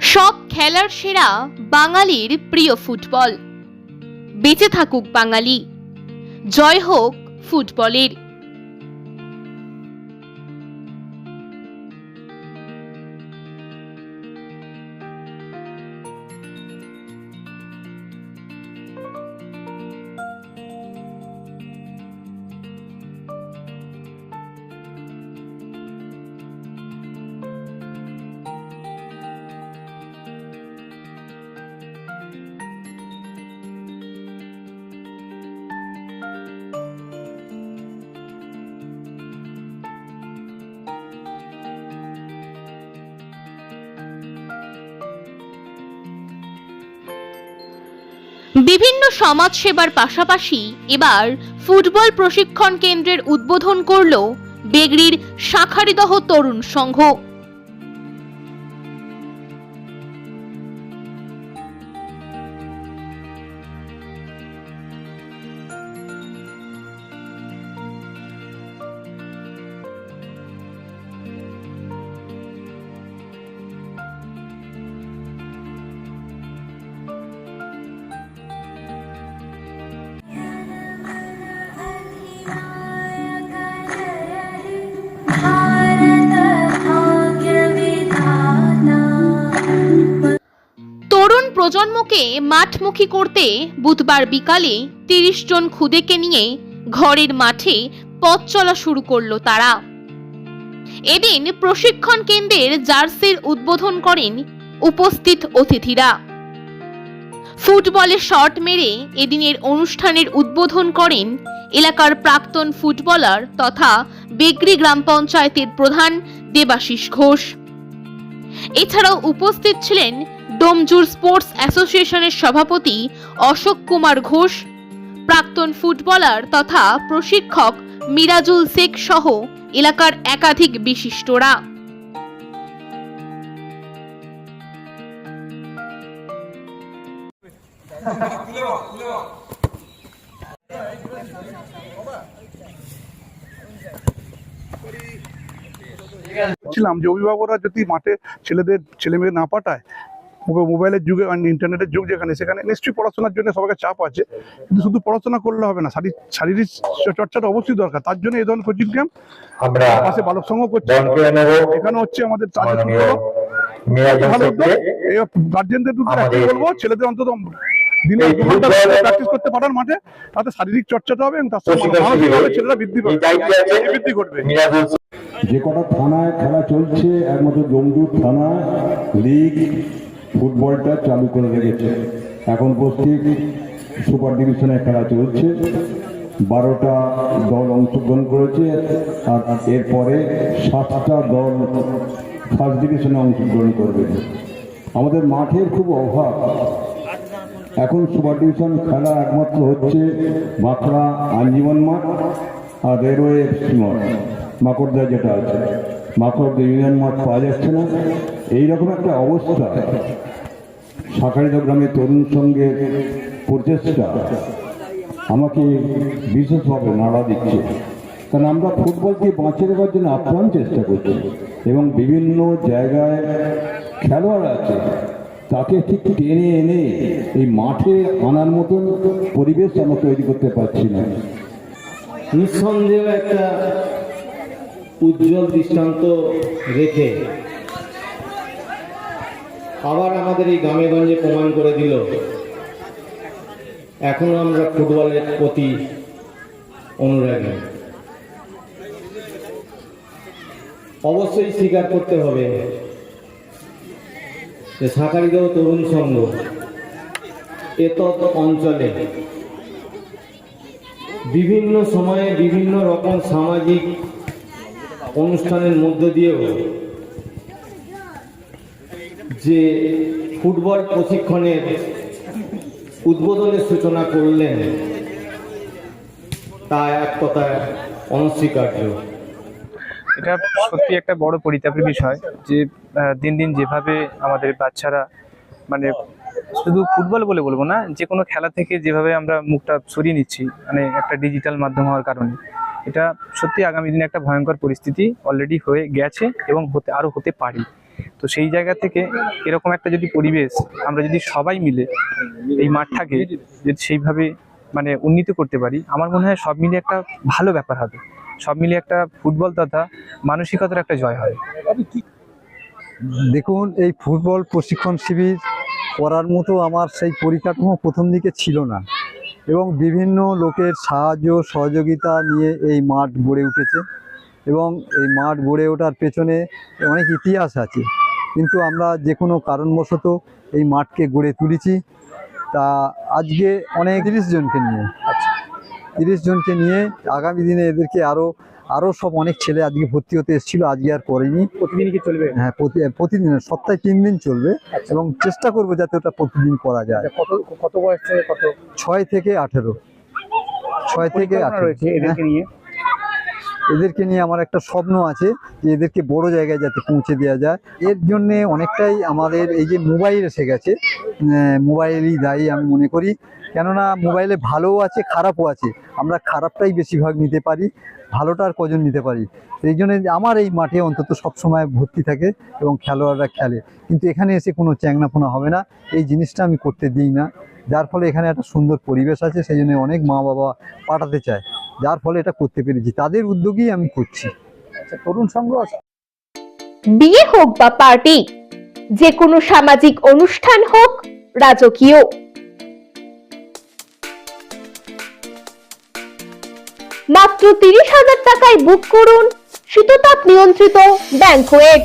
সব খেলার সেরা বাঙালির প্রিয় ফুটবল। বেঁচে থাকুক বাঙালি। জয় হোক ফুটবলের। বিভিন্ন সমাজসেবার পাশাপাশি এবার ফুটবল প্রশিক্ষণ কেন্দ্রের উদ্বোধন করল বেগড়ির শাখারিদহ তরুণ সংঘ। প্রজন্মকে মাঠমুখী করতে বুধবার বিকালে তিরিশ জন খুদেকে নিয়ে ঘরের মাঠে পথ চলা শুরু করল তারা। এদিন প্রশিক্ষণ কেন্দ্রের জার্সির উদ্বোধন করেন উপস্থিত অতিথিরা। ফুটবলে শট মেরে এদিনের অনুষ্ঠানের উদ্বোধন করেন এলাকার প্রাক্তন ফুটবলার তথা বেগরি গ্রাম পঞ্চায়েতের প্রধান দেবাশিস ঘোষ। এছাড়াও উপস্থিত ছিলেন ডোমজুর স্পোর্টস অ্যাসোসিয়েশনের সভাপতি অশোক কুমার ঘোষ, প্রাক্তন ফুটবলার তথা প্রশিক্ষক মিরাজুল শেখ সহ এলাকার একাধিক বিশিষ্টরা। ছিলাম যে অভিভাবকরা যদি মাঠে ছেলেদের ছেলে মেয়ে না পাঠায় মোবাইলের যুগে ইন্টারনেটের যুগ যেখানে সেখানে নিশ্চয়ই পড়াশোনার জন্য সবাইকে চাপ আছে। কিন্তু শুধু পড়াশোনা করলে হবে না শারীরিক চর্চাটা অবশ্যই দরকার। তার জন্য এই ধরনের কোচিং ক্যাম্প আমরা পাশে বালক সংঘ করছে। এখানে হচ্ছে আমাদের গার্জেনদের দুটো বলব ছেলেদের অন্তত দিনে দু ঘণ্টা প্র্যাকটিস করতে পারার মাঠে। তাতে শারীরিক চর্চাটা হবে এবং তার সঙ্গে প্রশিক্ষণ মানসিকভাবে শিবিরে ছেলেরা বৃদ্ধি পাবে। বৃদ্ধি ঘটবে যে কটা থানায় খেলা চলছে একমাত্র জমদুর থানা লিগ ফুটবলটা চালু করে রেখেছে। এখন উপস্থিত সুপার ডিভিশনে খেলা চলছে। বারোটা দল অংশগ্রহণ করেছে আর এরপরে সাতটা দল ফার্স্ট ডিভিশনে অংশগ্রহণ করবে। আমাদের মাঠের খুব অভাব। এখন সুপার ডিভিশন খেলা একমাত্র হচ্ছে বাঁকড়া আঞ্জীবন মাঠ আর রেলওয়ে মাঠ মাকড়দা যেটা আছে। মাকড়দা ইউনিয়ন মাঠ পাওয়া যাচ্ছে না। এইরকম একটা অবস্থা। শাখারিত গ্রামের তরুণ সঙ্গের প্রচেষ্টা আমাকে বিশেষভাবে নাড়া দিচ্ছে। কারণ আমরা ফুটবলকে বাঁচিয়ে রাখার জন্য আপ্রাণ চেষ্টা করছি এবং বিভিন্ন জায়গায় খেলোয়াড় আছে, তাকে ঠিক টেনে এনে এই মাঠে আনার মতন পরিবেশ আমরা তৈরি করতে পারছি না। নিঃসন্দেহ একটা উজ্জ্বল দৃষ্টান্ত রেখে আবার আমাদের এই গ্রামে গঞ্জে প্রমাণ করে দিল। এখনও আমরা ফুটবলের প্রতি অনুরাগী। অবশ্যই স্বীকার করতে হবে যে সাকারিদেহ তরুণ সংঘ এত অঞ্চলে বিভিন্ন সময়ে বিভিন্ন রকম সামাজিক অনুষ্ঠানের মধ্য দিয়েও যে ফুটবল প্রশিক্ষণের উদ্বোধনের সূচনা করলেন, তা এক কথায় অনস্বীকার্য। এটা সত্যি একটা বড় পরিতাপের বিষয় যে দিন দিন যেভাবে আমাদের বাচ্চারা মানে শুধু ফুটবল বলে বলব না, যে কোনো খেলা থেকে যেভাবে আমরা মুখটা সরিয়ে নিচ্ছি মানে একটা ডিজিটাল মাধ্যম হওয়ার কারণে, এটা সত্যি আগামী দিনে একটা ভয়ঙ্কর পরিস্থিতি অলরেডি হয়ে গেছে এবং হতে, আরও হতে পারে। তো সেই জায়গা থেকে এরকম একটা যদি পরিবেশ আমরা যদি সবাই মিলে এই মাঠটাকে যদি সেইভাবে মানে উন্নীত করতে পারি, আমার মনে হয় সব মিলে একটা ভালো ব্যাপার হবে। সব মিলে একটা ফুটবল তথা মানসিকতার একটা জয় হবে দেখুন, এই ফুটবল প্রশিক্ষণ শিবির করার মতো আমার সেই পরিকাঠামো প্রথম দিকে ছিল না এবং বিভিন্ন লোকের সাহায্য, সহযোগিতা নিয়ে এই মাঠ গড়ে উঠেছে। এবং এই মাঠ গড়ে ওঠার পেছনে অনেক ইতিহাস আছে। কিন্তু আমরা যে কোনো কারণবশত এই মাঠকে গড়ে তুলেছি। তা আজকে অনেক তিরিশ জনকে নিয়ে। তিরিশ জনকে নিয়ে আগামী দিনে এদেরকে আরও আরও সব অনেক ছেলে আজকে ভর্তি হতে এসেছিল আজকে আর করেনি। প্রতিদিন কি চলবে? হ্যাঁ প্রতি প্রতিদিন সপ্তাহে তিন দিন চলবে এবং চেষ্টা করব যাতে ওটা প্রতিদিন করা যায়। কত কত বয়স থেকে কত? ছয় থেকে আঠেরো। ছয় থেকে আঠেরো। হ্যাঁ, নিয়ে? এদেরকে নিয়ে আমার একটা স্বপ্ন আছে যে এদেরকে বড় জায়গায় যাতে পৌঁছে দেওয়া যায়। এর জন্য অনেকটাই আমাদের এই যে মোবাইল এসে গেছে মোবাইলই দায়ী আমি মনে করি। কেননা মোবাইলে ভালোও আছে, খারাপও আছে। আমরা খারাপটাই বেশিরভাগ নিতে পারি, ভালোটা আর কজন নিতে পারি? এই জন্য আমার এই মাঠে অন্তত সবসময় ভর্তি থাকে এবং খেলোয়াড়রা খেলে। কিন্তু এখানে এসে কোনো চ্যাংনাপোনা হবে না, এই জিনিসটা আমি করতে দিই না। যার ফলে এখানে একটা সুন্দর পরিবেশ আছে, সেই জন্য অনেক মা বাবা পাঠাতে চায়। যার ফলে এটা করতে পেরেছি। তাদের উদ্যোগেই আমি করছি। তরুণ সংঘ বিয়ে হোক বা পার্টি যে কোনো সামাজিক অনুষ্ঠান হোক রাজকীয়। মাত্র তিরিশ হাজার টাকায় বুক করুন শীততাপ নিয়ন্ত্রিত ব্যাংকোয়েট